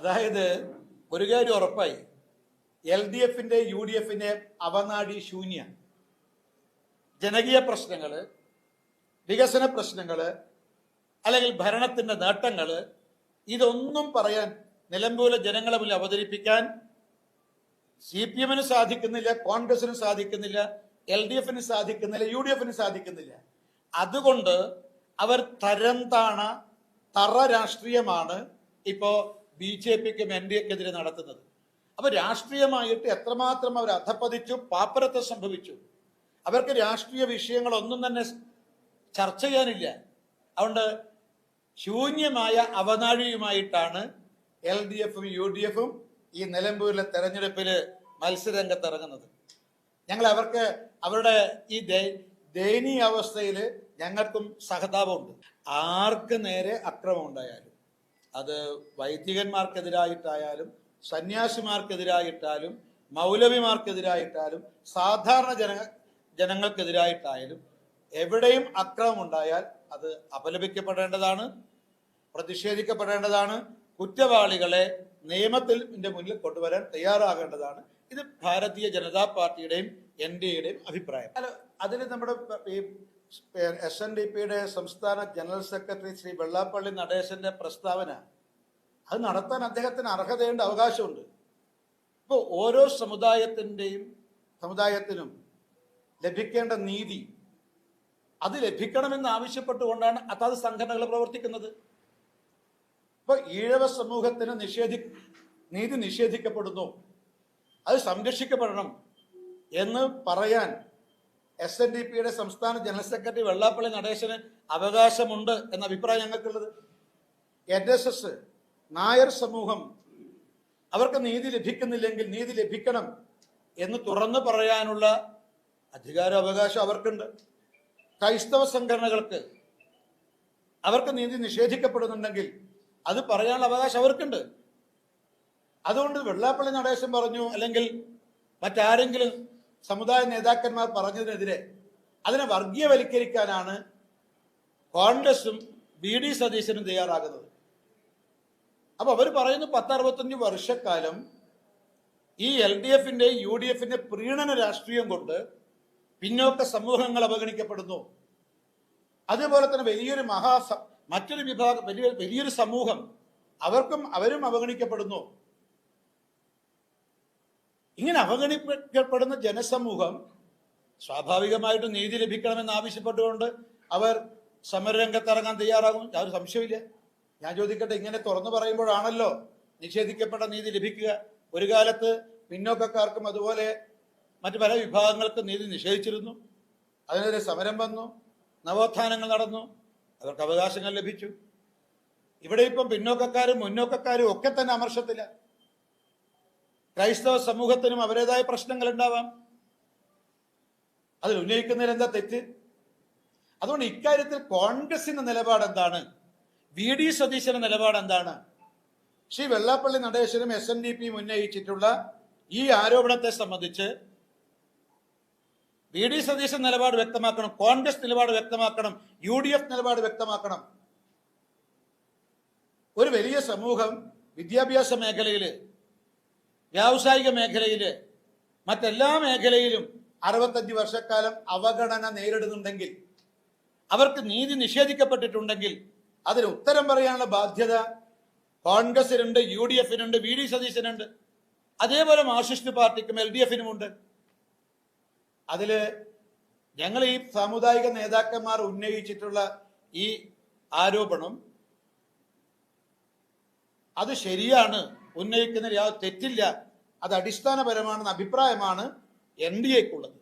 അതായത് ഒരു കാര്യം ഉറപ്പായി. എൽ ഡി എഫിന്റെ യു ഡി എഫിന്റെ അവനാടി ശൂന്യ ജനകീയ പ്രശ്നങ്ങൾ വികസന പ്രശ്നങ്ങൾ അല്ലെങ്കിൽ ഭരണത്തിന്റെ നേട്ടങ്ങൾ ഇതൊന്നും പറയാൻ നിലമ്പൂരിലെ ജനങ്ങളെ മുന്നിൽ അവതരിപ്പിക്കാൻ സി പി എമ്മിന് സാധിക്കുന്നില്ല കോൺഗ്രസിന് സാധിക്കുന്നില്ല എൽ ഡി എഫിന് സാധിക്കുന്നില്ല യു ഡി എഫിന് സാധിക്കുന്നില്ല. അതുകൊണ്ട് അവർ തരം താണ തറ രാഷ്ട്രീയമാണ് ഇപ്പോ ബി ജെ പിക്കും എൻ ഡി എക്കെതിരെ നടത്തുന്നത്. അപ്പൊ രാഷ്ട്രീയമായിട്ട് എത്രമാത്രം അവർ അധപ്പതിച്ചു പാപ്പരത്തെ സംഭവിച്ചു. അവർക്ക് രാഷ്ട്രീയ വിഷയങ്ങളൊന്നും തന്നെ ചർച്ച ചെയ്യാനില്ല. അതുകൊണ്ട് ശൂന്യമായ അവനാഴിയുമായിട്ടാണ് എൽ ഡി എഫും യു ഡി എഫും ഈ നിലമ്പൂരിലെ തെരഞ്ഞെടുപ്പിൽ മത്സരരംഗത്ത് ഇറങ്ങുന്നത് ഞങ്ങൾ അവർക്ക് അവരുടെ ഈ ദയ- ദയനീയ അവസ്ഥയിൽ ഞങ്ങൾക്കും സഹതാപമുണ്ട്. ആർക്ക് നേരെ അക്രമം ഉണ്ടായാലും അത് വൈദികന്മാർക്കെതിരായിട്ടായാലും സന്യാസിമാർക്കെതിരായിട്ടാലും മൗലവിമാർക്കെതിരായിട്ടാലും സാധാരണ ജന ജനങ്ങൾക്കെതിരായിട്ടായാലും എവിടെയും അക്രമം ഉണ്ടായാൽ അത് അപലപിക്കപ്പെടേണ്ടതാണ് പ്രതിഷേധിക്കപ്പെടേണ്ടതാണ് കുറ്റവാളികളെ നിയമത്തിൽ മുന്നിൽ കൊണ്ടുവരാൻ തയ്യാറാകേണ്ടതാണ്. ഇത് ഭാരതീയ ജനതാ പാർട്ടിയുടെയും എൻ ഡി എയുടെയും അഭിപ്രായം. അതിൽ നമ്മുടെ ഈ എസ് എൻ ഡി പിയുടെ സംസ്ഥാന ജനറൽ സെക്രട്ടറി ശ്രീ വെള്ളാപ്പള്ളി നടേശന്റെ പ്രസ്താവന അത് നടത്താൻ അദ്ദേഹത്തിന് അർഹതയുണ്ട് അവകാശമുണ്ട്. ഇപ്പോൾ ഓരോ സമുദായത്തിന്റെയും സമുദായത്തിനും ലഭിക്കേണ്ട നീതി അത് ലഭിക്കണമെന്ന് ആവശ്യപ്പെട്ടുകൊണ്ടാണ് അതാത് സംഘടനകൾ പ്രവർത്തിക്കുന്നത്. ഇപ്പൊ ഈഴവ സമൂഹത്തിന് നിഷേധി നീതി നിഷേധിക്കപ്പെടുന്നു. അത് സംരക്ഷിക്കപ്പെടണം എന്ന് പറയാൻ എസ് എൻ ഡി പിയുടെ സംസ്ഥാന ജനറൽ സെക്രട്ടറി വെള്ളാപ്പള്ളി നടേശന് അവകാശമുണ്ട് എന്ന അഭിപ്രായം ഞങ്ങൾക്കുള്ളത്. എൻ എസ് എസ് നായർ സമൂഹം അവർക്ക് നീതി ലഭിക്കുന്നില്ലെങ്കിൽ നീതി ലഭിക്കണം എന്ന് തുറന്നു പറയാനുള്ള അധികാര അവകാശം അവർക്കുണ്ട്. ക്രൈസ്തവ സംഘടനകൾക്ക് അവർക്ക് നീതി നിഷേധിക്കപ്പെടുന്നുണ്ടെങ്കിൽ അത് പറയാനുള്ള അവകാശം അവർക്കുണ്ട്. അതുകൊണ്ട് വെള്ളാപ്പള്ളി നടേശൻ പറഞ്ഞു അല്ലെങ്കിൽ മറ്റാരെങ്കിലും സമുദായ നേതാക്കന്മാർ പറഞ്ഞതിനെതിരെ അതിനെ വർഗീയവൽക്കരിക്കാനാണ് കോൺഗ്രസും ബി ഡി സതീശനും തയ്യാറാകുന്നത്. അപ്പൊ അവർ പറയുന്നു പത്തറുപത്തഞ്ച് വർഷക്കാലം ഈ എൽ ഡി എഫിന്റെ യു ഡി എഫിന്റെ പ്രീണന രാഷ്ട്രീയം കൊണ്ട് പിന്നോക്ക സമൂഹങ്ങൾ അവഗണിക്കപ്പെടുന്നു. അതേപോലെ തന്നെ വലിയൊരു മഹാ മറ്റൊരു വിഭാഗം വലിയ വലിയൊരു സമൂഹം അവർക്കും അവരും അവഗണിക്കപ്പെടുന്നു. ഇങ്ങനെ അവഗണിക്കപ്പെടുന്ന ജനസമൂഹം സ്വാഭാവികമായിട്ടും നീതി ലഭിക്കണമെന്ന് ആവശ്യപ്പെട്ടുകൊണ്ട് അവർ സമരരംഗത്തിറങ്ങാൻ തയ്യാറാകും യാതൊരു സംശയമില്ല ഞാൻ ചോദിക്കട്ടെ ഇങ്ങനെ തുറന്നു പറയുമ്പോഴാണല്ലോ നിഷേധിക്കപ്പെട്ട നീതി ലഭിക്കുക. ഒരു കാലത്ത് പിന്നോക്കക്കാർക്കും അതുപോലെ മറ്റു പല വിഭാഗങ്ങൾക്കും നീതി നിഷേധിച്ചിരുന്നു. അതിനെതിരെ സമരം വന്നു നവോത്ഥാനങ്ങൾ നടന്നു അവർക്ക് അവകാശങ്ങൾ ലഭിച്ചു. ഇവിടെ ഇപ്പം പിന്നോക്കക്കാരും മുന്നോക്കക്കാരും ഒക്കെ തന്നെ അമർഷത്തില്ല ക്രൈസ്തവ സമൂഹത്തിനും അവരുടേതായ പ്രശ്നങ്ങൾ ഉണ്ടാവാം അതിൽ ഉന്നയിക്കുന്നതിൽ എന്താ തെറ്റ്? അതുകൊണ്ട് ഇക്കാര്യത്തിൽ കോൺഗ്രസിന്റെ നിലപാട് എന്താണ് വി ഡി സതീശന്റെ നിലപാട് എന്താണ് ശ്രീ വെള്ളാപ്പള്ളി നടേശനും എസ് എൻ ഡി പിയും ഉന്നയിച്ചിട്ടുള്ള ഈ ആരോപണത്തെ സംബന്ധിച്ച് വി ഡി സതീശൻ നിലപാട് വ്യക്തമാക്കണം കോൺഗ്രസ് നിലപാട് വ്യക്തമാക്കണം യു ഡി എഫ് നിലപാട് വ്യക്തമാക്കണം. ഒരു വലിയ സമൂഹം വിദ്യാഭ്യാസ മേഖലയിൽ വ്യാവസായിക മേഖലയിൽ മറ്റെല്ലാ മേഖലയിലും അറുപത്തഞ്ച് വർഷക്കാലം അവഗണന നേരിടുന്നുണ്ടെങ്കിൽ അവർക്ക് നീതി നിഷേധിക്കപ്പെട്ടിട്ടുണ്ടെങ്കിൽ അതിന് ഉത്തരം പറയാനുള്ള ബാധ്യത കോൺഗ്രസിനുണ്ട് യു ഡി എഫിനുണ്ട് വി ഡി സതീശനുണ്ട്. അതേപോലെ മാർക്സിസ്റ്റ് പാർട്ടിക്കും എൽ ഡി എഫിനുമുണ്ട്. അതിൽ ഞങ്ങൾ ഈ സാമുദായിക നേതാക്കന്മാർ ഉന്നയിച്ചിട്ടുള്ള ഈ ആരോപണം അത് ശരിയാണ് ഉന്നയിക്കുന്നതിൽ യാതൊരു തെറ്റില്ല. അത് അടിസ്ഥാനപരമാണെന്ന അഭിപ്രായമാണ് എൻ ഡി എക്കുള്ളത്.